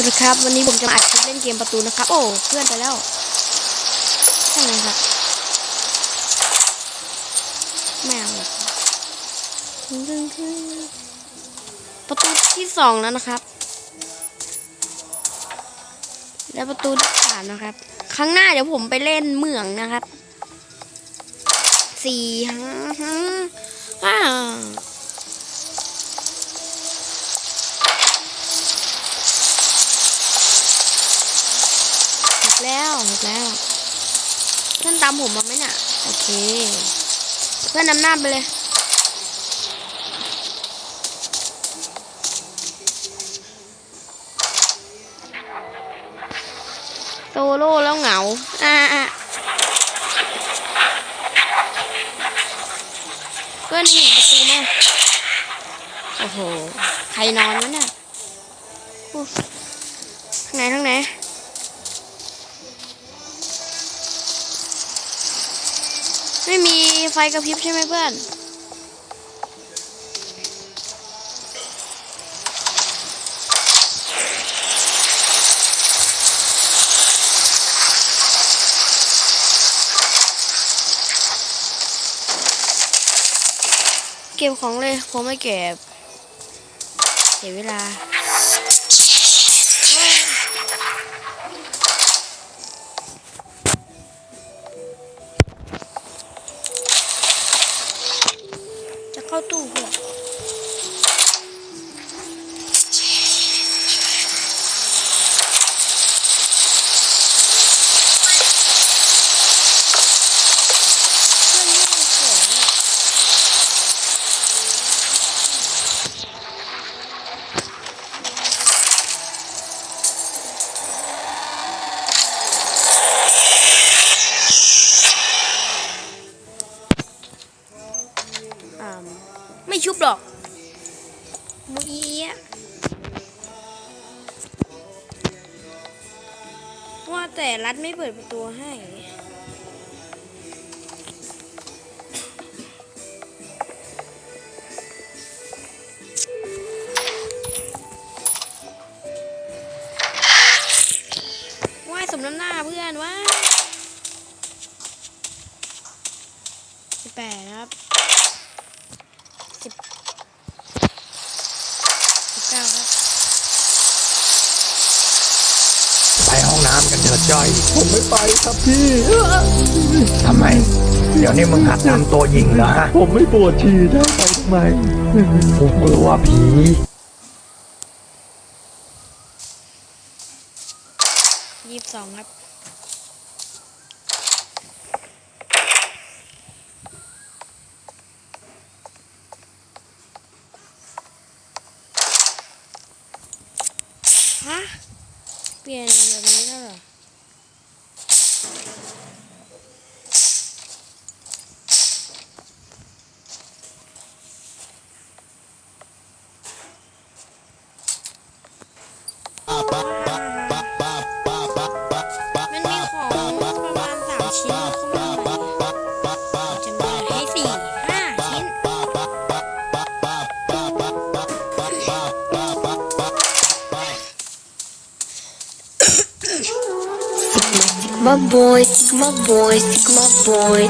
วัสดีครับ วันนี้ผมจะมาอัดคลิปเล่นเกมประตูนะครับ โอ้เพื่อนไปแล้วใช่ไหมครับไม่เอาหรอกประตูที่สองแล้วนะครับ และประตูที่สามนะครับ ครั้งหน้าเดี๋ยวผมไปเล่นเหมืองนะครับสี่ห้าห้าห้า หก แล้วหกแล้ว เพื่อนตามผมมาไหมเนี่ยโอเค เพื่อนนำหน้าไปเลยโซโล่แล้วเหงา อ่าอะเพื่อนเห็นประตูไหมโอ้โห ใครนอนวะเนี่ยอู้างไหนทางไหน ไม่มีไฟกระพริบใช่ไหมเพื่อน เก็บของเลยผมไม่เก็บ เสียเวลา จะเข้าตู้เพื่อนเพื่อนไม่เอาของอะอ่า ไม่ชุบหรอกมุยอะว่าแต่รัดไม่เปิดประตูให้ ว่ายสมน้ำหน้าเพื่อนว่าแปดครับสิบสิบเก้าครับ ไปห้องน้ำ กันเถิดจ้อย ผมไม่ไปครับพี่ ทำไม เดี๋ยวนี้มึงหัดทำตัวยิงเหรอฮะ ผมไม่ปวดฉี่ได้ไปทำไมกูกลัวผี ยี่สิบสองครับ ฮะ เปลี่ยนแบบนี้แล้วเหรอ Сигма бой, сигма бой, сигма бой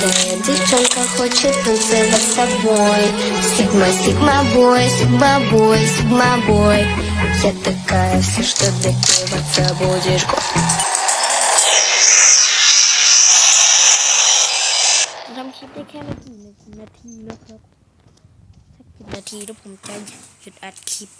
Каждая девчонка хочет танцевать с тобой Сигма, сигма бой, сигма бой, сигма бой Я такая вся, что допиваться будешь го- ทำคลิปได้แค่ไม่กี่นาทีนะครับสักกี่นาทีแล้วผมจะหยุดอัดคลิป